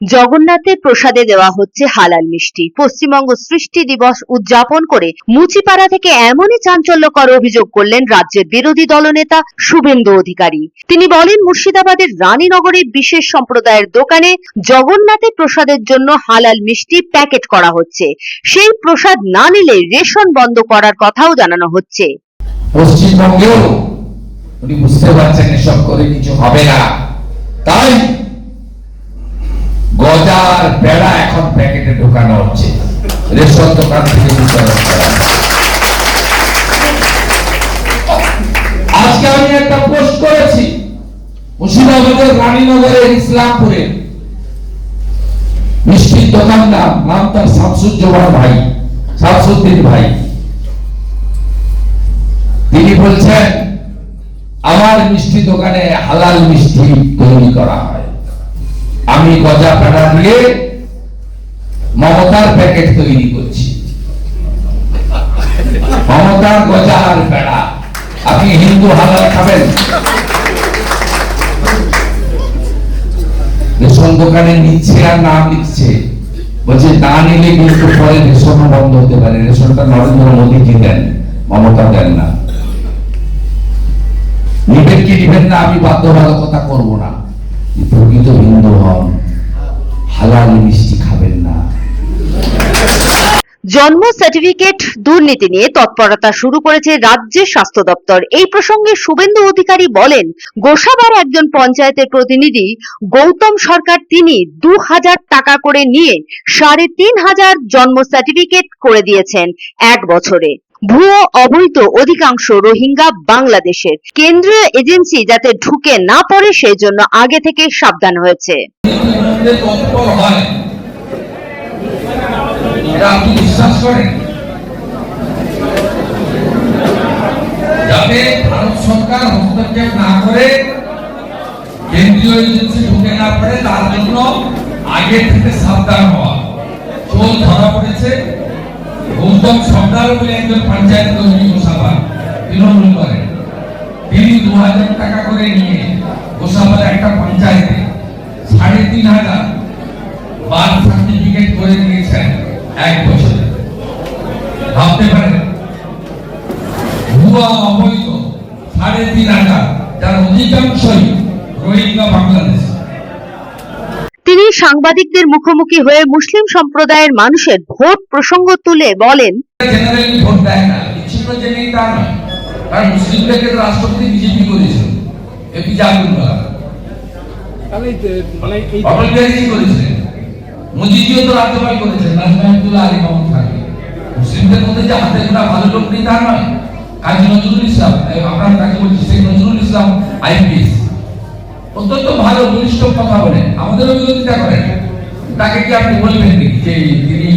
জগন্নাথের প্রসাদে দেওয়া হচ্ছে হালাল মিষ্টি। পশ্চিমবঙ্গ সৃষ্টি দিবস উদযাপন করে মুচিপাড়া থেকে এমনই চাঞ্চল্যকর অভিযোগ করলেন রাজ্যের বিরোধী দলনেতা শুভেন্দু অধিকারী। তিনি বলেন, মুর্শিদাবাদের রানীনগরের বিশেষ সম্প্রদায়ের দোকানে জগন্নাথের প্রসাদের জন্য হালাল মিষ্টি প্যাকেট করা হচ্ছে। সেই প্রসাদ না নিলে রেশন বন্ধ করার কথাও জানানো হচ্ছে। পশ্চিমবঙ্গেও, উনি বুঝতে পারছেন এসব করে কিছু হবে না। তাই গজার বেড়া এখন প্যাকেটে ঢোকানো হচ্ছে। রেশন দোকান থেকে বিতরণ করা। আজকে আমি একটা পোস্ট করেছি মুর্শিদাবাদের রানীনগরের ইসলামপুরে। মিষ্টির দোকানদার নাম তার শামসুজ্জামান ভাই, শামসুদ্দিন ভাই। তিনি বলছেন, আমার মিষ্টি দোকানে হালাল মিষ্টি তৈরি করা হয়। আমি গজা পেড়া দিয়ে মমতার প্যাকেট তৈরি করছি। মমতার গজা আর পেড়া আপনি হিন্দু হালাল খাবেন? রেশন দোকানে নিচ্ছে আর নাম লিখছে বলছে, না নিলে কিন্তু পরে রেশন বন্ধ হতে পারে। রেশনটা নরেন্দ্র দেন, মমতা দেন না। নিবেন কি নিবেন না, আমি বাধ্যবাধকতা করব না। প্রকৃত হালাল মিষ্টি খাবেন না জন্ম সার্টিফিকেট দুর্নীতি নিয়ে তৎপরতা শুরু করেছে রাজ্যের স্বাস্থ্য দপ্তর। এই প্রসঙ্গে শুভেন্দু অধিকারী বলেন, গোসাবার একজন পঞ্চায়েতের প্রতিনিধি গৌতম সরকার তিনি দু হাজার টাকা করে নিয়ে সাড়ে তিন হাজার জন্ম সার্টিফিকেট করে দিয়েছেন এক বছরে। ভুয়ো অবৈধ অধিকাংশ রোহিঙ্গা বাংলাদেশের। কেন্দ্রীয় এজেন্সি যাতে ঢুকে না পড়ে সেই জন্য আগে থেকে সাবধান হয়েছে। হয় এটা আপনি বিশ্বাস করেন যাতে ভারত সরকার হস্তক্ষেপ না করে কেন্দ্রীয় এজেন্সি ঢুকে না পারে তার জন্য আগে থেকে সাবধান হওয়া। চোর ধরা পড়েছে। গৌতম সর্দার বলে একজন পঞ্চায়েত কর্মী তৃণমূল করেন তিনি দু হাজার টাকা করে নিয়ে গোসাবার একটা পঞ্চায়েতে সাড়ে তিন হাজার বার্থ সার্টিফিকেট করে দিয়েছেন এক বছরে ভাবতে পারেন ভুয়া অবৈধ সাড়ে তিন হাজার যার অধিকাংশই রোহিঙ্গা বাংলাদেশ। তিনি সাংবাদিকদের মুখোমুখি হয়ে মুসলিম সম্প্রদায়ের মানুষের ভোট প্রসঙ্গ তুলে বলেন জেনারেলি ভোট দেয় না। বিচ্ছিন্ন জেনেই তা নয়। কারণ মুসলিম লীগের রাষ্ট্রপতি বিজেপি করেছিল এপিজে আব্দুল কালাম তাহলে যে- এই অটল বিহারী করেছিলেন মুজিজিও তো রাজ্যপাল করেছেন নাজমাহুদ্দুল্লাহ আলী মাহমুদ খানকে মুসলিমদের মধ্যে যে হাতে ভালো লোক নেই তা নয়। কাজী নজরুল ইসলাম এই আমরা তাকে বলছি শেখ নজরুল ইসলাম আইপিএস অত্যন্ত ভালো বলিষ্ঠ কথা বলেন। আমাদেরও বিরোধিতা করেন। তাকে কি আপনি বলবেন যে তিনি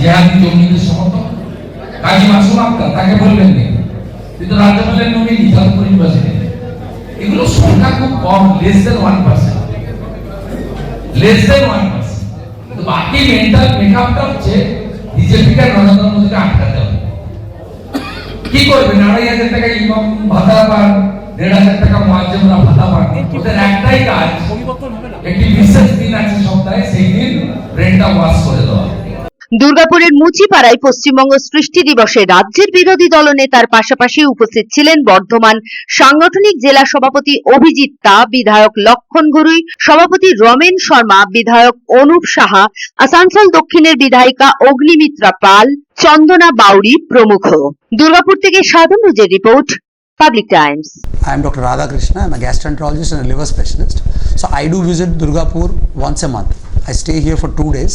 জেহাদি জঙ্গিদের সমর্থক? কাজী মাসুম আক্তার, তাকে বলবেন নাকি? কিন্তু রাজ্যপালের নমিনি তার পরিবেশে এগুলো সংখ্যা খুব কম less than one percent less than one percent বাকি মেন্টাল মেকআপটা হচ্ছে বিজেপিকে মোদীকে আটকাতে কি করবেন আড়াই হাজার টাকা ইনকাম ভাতা পান দেড় হাজার টাকা মুয়াজ্জমরা ভাতা পান। ওদের একটাই কাজ পরিবর্তন একটি বিশেষ দিন আছে সপ্তাহে সেই দিন ব্রেনটা ওয়াশ করে দুর্গাপুরের মুচিপাড়ায় পশ্চিমবঙ্গ সৃষ্টি দিবসে রাজ্যের বিরোধী দলনেতার পাশাপাশি উপস্থিত ছিলেন বর্ধমান সাংগঠনিক জেলা সভাপতি অভিজিৎ তা, বিধায়ক লক্ষণ ঘুরুই সভাপতি রমেন শর্মা, বিধায়ক অনুপ সাহা, আসানসোল দক্ষিণের বিধায়িকা অগ্নিমিত্রা পাল, চন্দনা বাউরি প্রমুখ দুর্গাপুর থেকে সাধনুজের report, public times I am Dr. Radha Krishna. I'm a gastroenterologist and a liver specialist. So, I do visit Durgapur once a month. I stay here for two days.